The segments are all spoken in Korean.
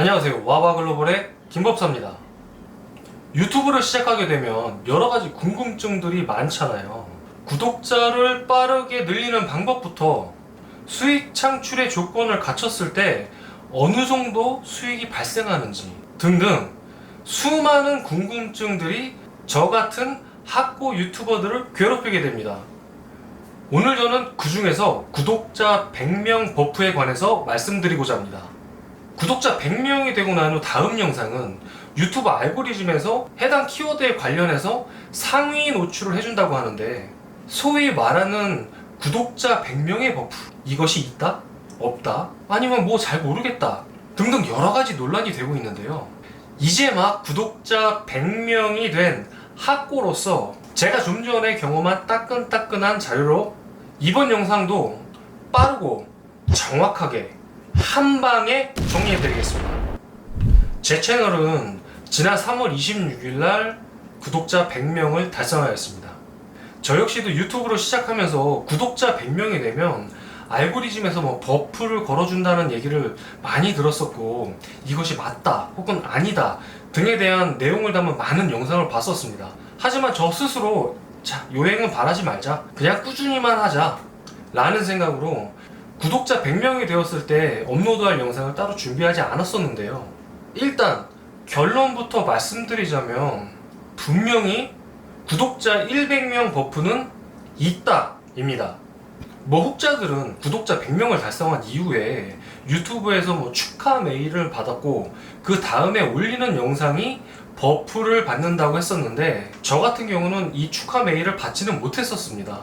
안녕하세요. 와바글로벌의 김법사입니다. 유튜브를 시작하게 되면 여러 가지 궁금증들이 많잖아요. 구독자를 빠르게 늘리는 방법부터 수익 창출의 조건을 갖췄을 때 어느 정도 수익이 발생하는지 등등 수많은 궁금증들이 저 같은 학고 유튜버들을 괴롭히게 됩니다. 오늘 저는 그 중에서 구독자 100명 버프에 관해서 말씀드리고자 합니다. 구독자 100명이 되고 난 후 다음 영상은 유튜브 알고리즘에서 해당 키워드에 관련해서 상위 노출을 해준다고 하는데 소위 말하는 구독자 100명의 버프 이것이 있다? 없다? 아니면 뭐 잘 모르겠다 등등 여러 가지 논란이 되고 있는데요 이제 막 구독자 100명이 된 학고로서 제가 좀 전에 경험한 따끈따끈한 자료로 이번 영상도 빠르고 정확하게 한 방에 정리해드리겠습니다. 제 채널은 지난 3월 26일 날 구독자 100명을 달성하였습니다. 저 역시도 유튜브로 시작하면서 구독자 100명이 되면 알고리즘에서 뭐 버프를 걸어준다는 얘기를 많이 들었었고 이것이 맞다 혹은 아니다 등에 대한 내용을 담은 많은 영상을 봤었습니다. 하지만 저 스스로 자 요행은 바라지 말자 그냥 꾸준히만 하자 라는 생각으로 구독자 100명이 되었을 때 업로드할 영상을 따로 준비하지 않았었는데요. 일단 결론부터 말씀드리자면 분명히 구독자 100명 버프는 있다입니다. 뭐 혹자들은 구독자 100명을 달성한 이후에 유튜브에서 뭐 축하 메일을 받았고 그 다음에 올리는 영상이 버프를 받는다고 했었는데 저 같은 경우는 이 축하 메일을 받지는 못했었습니다.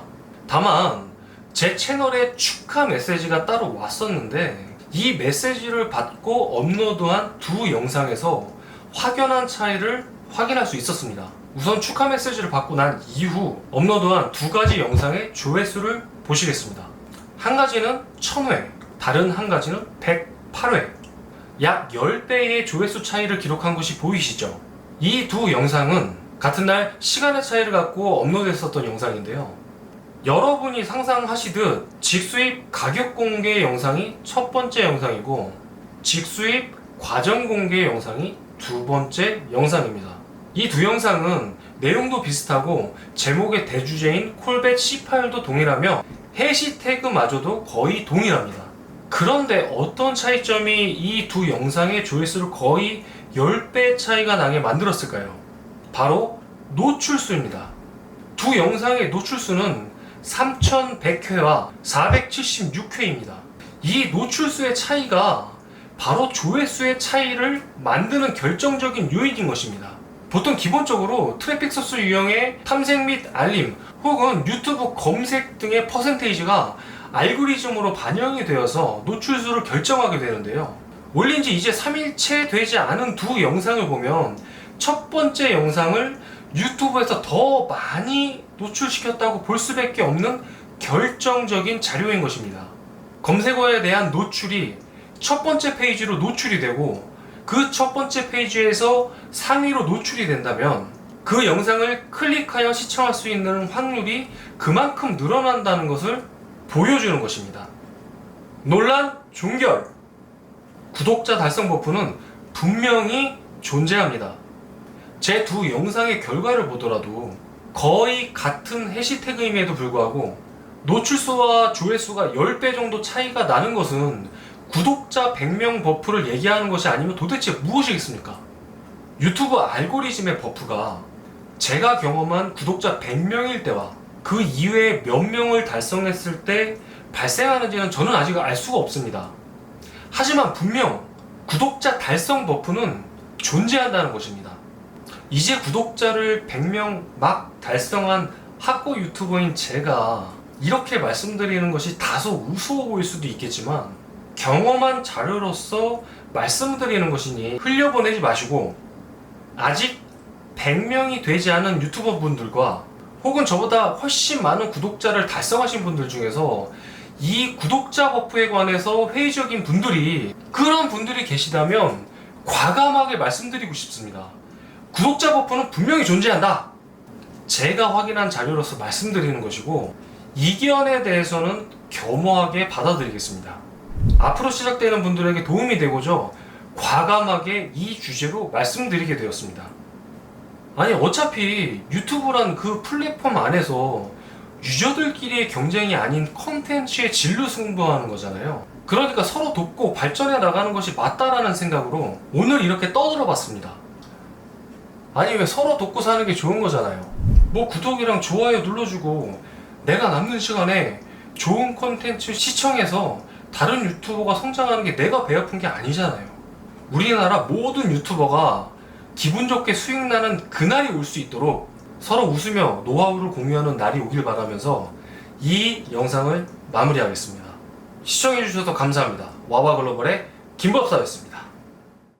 다만 제 채널에 축하 메시지가 따로 왔었는데 이 메시지를 받고 업로드한 두 영상에서 확연한 차이를 확인할 수 있었습니다. 우선 축하 메시지를 받고 난 이후 업로드한 두 가지 영상의 조회수를 보시겠습니다. 한 가지는 1000회, 다른 한 가지는 108회. 약 10배의 조회수 차이를 기록한 것이 보이시죠? 이 두 영상은 같은 날 시간의 차이를 갖고 업로드했었던 영상인데요. 여러분이 상상하시듯 직수입 가격 공개 영상이 첫 번째 영상이고 직수입 과정 공개 영상이 두 번째 영상입니다. 이 두 영상은 내용도 비슷하고 제목의 대주제인 콜벳 C 파일도 동일하며 해시태그마저도 거의 동일합니다. 그런데 어떤 차이점이 이 두 영상의 조회수를 거의 10배 차이가 나게 만들었을까요? 바로 노출수입니다. 두 영상의 노출수는 3100회와 476회입니다. 이 노출수의 차이가 바로 조회수의 차이를 만드는 결정적인 요인인 것입니다. 보통 기본적으로 트래픽 소스 유형의 탐색 및 알림 혹은 유튜브 검색 등의 퍼센테이지가 알고리즘으로 반영이 되어서 노출수를 결정하게 되는데요. 올린 지 이제 3일째 되지 않은 두 영상을 보면 첫 번째 영상을 유튜브에서 더 많이 노출시켰다고 볼 수밖에 없는 결정적인 자료인 것입니다. 검색어에 대한 노출이 첫 번째 페이지로 노출이 되고 그 첫 번째 페이지에서 상위로 노출이 된다면 그 영상을 클릭하여 시청할 수 있는 확률이 그만큼 늘어난다는 것을 보여주는 것입니다. 논란 종결. 구독자 달성 버프는 분명히 존재합니다. 제 두 영상의 결과를 보더라도 거의 같은 해시태그임에도 불구하고 노출수와 조회수가 10배 정도 차이가 나는 것은 구독자 100명 버프를 얘기하는 것이 아니면 도대체 무엇이겠습니까? 유튜브 알고리즘의 버프가 제가 경험한 구독자 100명일 때와 그 이외에 몇 명을 달성했을 때 발생하는지는 저는 아직 알 수가 없습니다. 하지만 분명 구독자 달성 버프는 존재한다는 것입니다. 이제 구독자를 100명 막 달성한 학고 유튜버인 제가 이렇게 말씀드리는 것이 다소 우스워 보일 수도 있겠지만 경험한 자료로서 말씀드리는 것이니 흘려보내지 마시고 아직 100명이 되지 않은 유튜버 분들과 혹은 저보다 훨씬 많은 구독자를 달성하신 분들 중에서 이 구독자 버프에 관해서 회의적인 분들이 그런 분들이 계시다면 과감하게 말씀드리고 싶습니다. 구독자 버프는 분명히 존재한다. 제가 확인한 자료로서 말씀드리는 것이고 이견에 대해서는 겸허하게 받아들이겠습니다. 앞으로 시작되는 분들에게 도움이 되고죠. 과감하게 이 주제로 말씀드리게 되었습니다. 아니 어차피 유튜브란 그 플랫폼 안에서 유저들끼리의 경쟁이 아닌 컨텐츠의 질로 승부하는 거잖아요. 그러니까 서로 돕고 발전해 나가는 것이 맞다라는 생각으로 오늘 이렇게 떠들어 봤습니다. 아니 왜 서로 돕고 사는 게 좋은 거잖아요. 뭐 구독이랑 좋아요 눌러주고 내가 남는 시간에 좋은 컨텐츠 시청해서 다른 유튜버가 성장하는 게 내가 배 아픈 게 아니잖아요. 우리나라 모든 유튜버가 기분 좋게 수익 나는 그날이 올 수 있도록 서로 웃으며 노하우를 공유하는 날이 오길 바라면서 이 영상을 마무리하겠습니다. 시청해주셔서 감사합니다. 와와글로벌의 김법사였습니다.